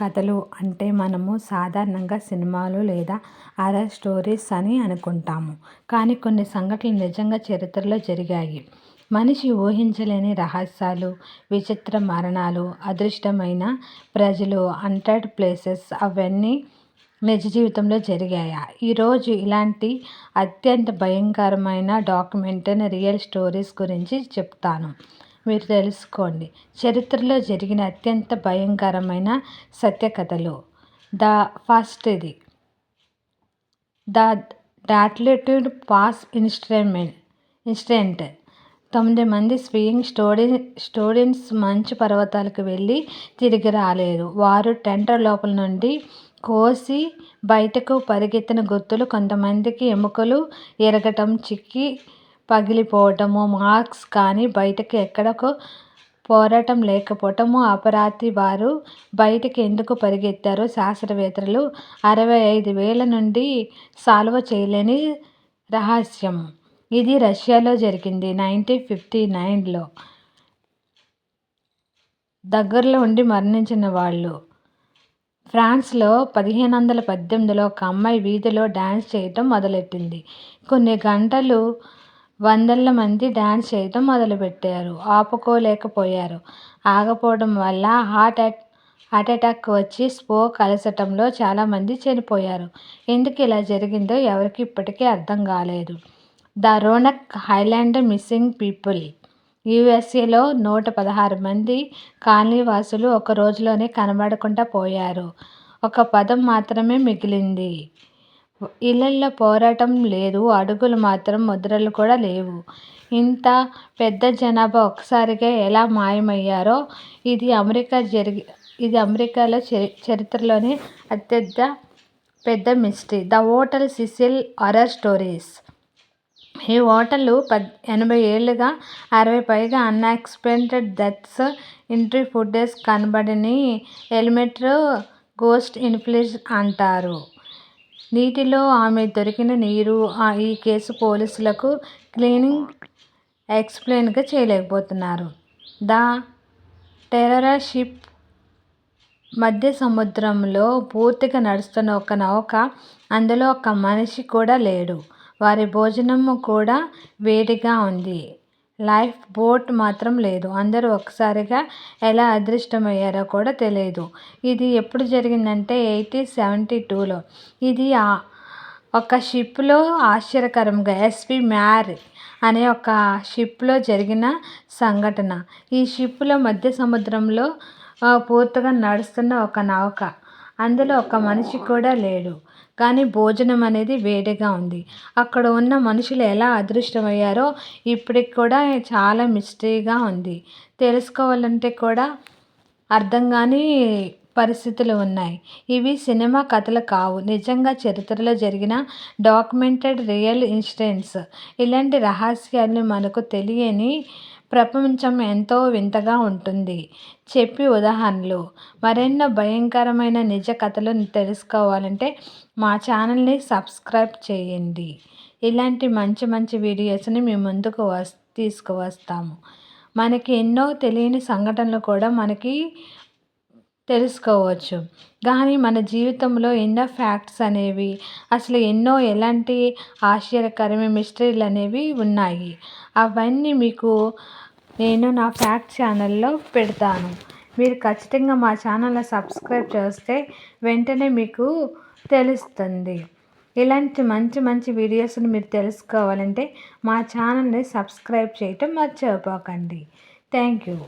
కథలు అంటే మనము సాధారణంగా సినిమాలు లేదా అరర్ స్టోరీస్ అని అనుకుంటాము. కానీ కొన్ని సంఘటనలు నిజంగా చరిత్రలో జరిగాయి. మనిషి ఊహించలేని రహస్యాలు విచిత్ర మరణాలు అదృష్టమైన ప్రజలు అంటర్డ్ ప్లేసెస్ అవన్నీ నిజ జీవితంలో జరిగాయా? ఈరోజు ఇలాంటి అత్యంత భయంకరమైన డాక్యుమెంటరీ రియల్ స్టోరీస్ గురించి చెప్తాను. మీరు తెలుసుకోండి. చరిత్రలో జరిగిన అత్యంత భయంకరమైన సత్య కథలు ద ఫస్ట్ ఇది the Dyatlov pass incident. Incident తొమ్మిది మంది స్వియింగ్ స్టోరీ స్టూడెంట్స్ మంచు పర్వతాలకు వెళ్ళి తిరిగి రాలేదు వారు టెంట్ లోపల నుండి కోసి బయటకు పరిగెత్తిన గుర్తులు కొంతమందికి ఎముకలు ఎరగటం చిక్కి పగిలిపోవటము మార్క్స్ కానీ బయటకు ఎక్కడకు పోరాటం లేకపోవటము అపరాధి వారు బయటికి ఎందుకు పరిగెత్తారో శాస్త్రవేత్తలు అరవై ఐదు వేల నుండి సాల్వ్ చేయలేని రహస్యం. ఇది రష్యాలో జరిగింది నైన్టీన్ ఫిఫ్టీ నైన్లో. దగ్గరలో ఉండి మరణించిన వాళ్ళు. ఫ్రాన్స్లో పదిహేను వందల పద్దెనిమిదిలో ఒక అమ్మాయి వీధిలో డ్యాన్స్ చేయటం మొదలెట్టింది. కొన్ని గంటలు వందల మంది డ్యాన్స్ చేయటం మొదలుపెట్టారు. ఆపుకోలేకపోయారు. ఆగపోవడం వల్ల హార్ట్ హార్ట్ అటాక్ వచ్చి స్పోక్ అలసటంలో చాలామంది చనిపోయారు. ఎందుకు ఇలా జరిగిందో ఎవరికి ఇప్పటికీ అర్థం కాలేదు. The Roanoke island missing people. యుఎస్ఏలో నూట పదహారు మంది కాలనీవాసులు ఒక రోజులోనే కనబడకుండా పోయారు. ఒక పదం మాత్రమే మిగిలింది. ఇళ్ళల్లో పోరాటం లేదు అడుగులు మాత్రం ముద్రలు కూడా లేవు. ఇంత పెద్ద జనాభా ఒక్కసారిగా ఎలా మాయమయ్యారో ఇది అమెరికా జరిగి ఇది అమెరికాలో చరి చరిత్రలోనే అత్యంత పెద్ద mystery. The hotel Cecil horror stories. ఈ హోటలు పద్ ఎనభై ఏళ్ళుగా అరవై పైగా అన్ఎక్స్పెక్టెడ్ డెత్స్ ఇంట్రీ ఫుటేజ్ కనబడని ఎలిమెంటర్ గోస్ట్ ఇన్ఫ్లుయెన్స్ అంటారు. నీటిలో ఆమె దొరికిన నీరు ఈ కేసు పోలీసులకు క్లీనింగ్ ఎక్స్ప్లెయిన్గా చేయలేకపోతున్నారు. ద టెరరా షిప్ మధ్య సముద్రంలో పూర్తిగా నడుస్తున్న ఒక నౌక అందులో ఒక మనిషి కూడా లేడు. వారి భోజనం కూడా వేడిగా ఉంది. లైఫ్ బోట్ మాత్రం లేదు. అందరూ ఒక్కసారిగా ఎలా అదృష్టమయ్యారో కూడా తెలియదు ఇది ఎప్పుడు జరిగిందంటే ఎయిటీ సెవెంటీ టూలో. ఇది ఒక షిప్లో ఆశ్చర్యకరంగా ఎస్వి మ్యార్ అనే ఒక షిప్లో జరిగిన సంఘటన. ఈ షిప్లో మధ్య సముద్రంలో పూర్తిగా నడుస్తున్న ఒక నౌక. అందులో ఒక మనిషి కూడా లేడు. కానీ భోజనం అనేది వేడిగా ఉంది. అక్కడ ఉన్న మనుషులు ఎలా అదృష్టమయ్యారో ఇప్పటికి కూడా చాలా మిస్టరీగా ఉంది. తెలుసుకోవాలంటే కూడా అర్థం కాని పరిస్థితులు ఉన్నాయి. ఇవి సినిమా కథలు కావు. నిజంగా చరిత్రలో జరిగిన డాక్యుమెంటెడ్ రియల్ ఇన్సిడెంట్స్. ఇలాంటి రహస్యాలు మనకు తెలియని ప్రపంచం ఎంతో వింతగా ఉంటుంది. చెప్పి ఉదాహరణలు. మరెన్నో భయంకరమైన నిజ కథలు తెలుసుకోవాలంటే మా ఛానల్ని సబ్స్క్రైబ్ చేయండి. ఇలాంటి మంచి మంచి వీడియోస్ని మేము ముందుకు వస్ తీసుకువస్తాము. మనకి ఎన్నో తెలియని సంఘటనలు కూడా మనకి తెలుసుకోవచ్చు. కానీ మన జీవితంలో ఎన్నో ఫ్యాక్ట్స్ అనేవి అసలు ఎన్నో ఎలాంటి ఆశ్చర్యకరమైన మిస్టరీలు అనేవి ఉన్నాయి. అవన్నీ మీకు నేను నా ఫ్యాక్ట్ ఛానల్లో పెడతాను. మీరు ఖచ్చితంగా మా ఛానల్ని సబ్స్క్రైబ్ చేస్తే వెంటనే మీకు తెలుస్తుంది. ఇలాంటి మంచి మంచి వీడియోస్ని మీరు తెలుసుకోవాలంటే మా ఛానల్ని సబ్స్క్రైబ్ చేయటం మర్చిపోకండి. Thank you.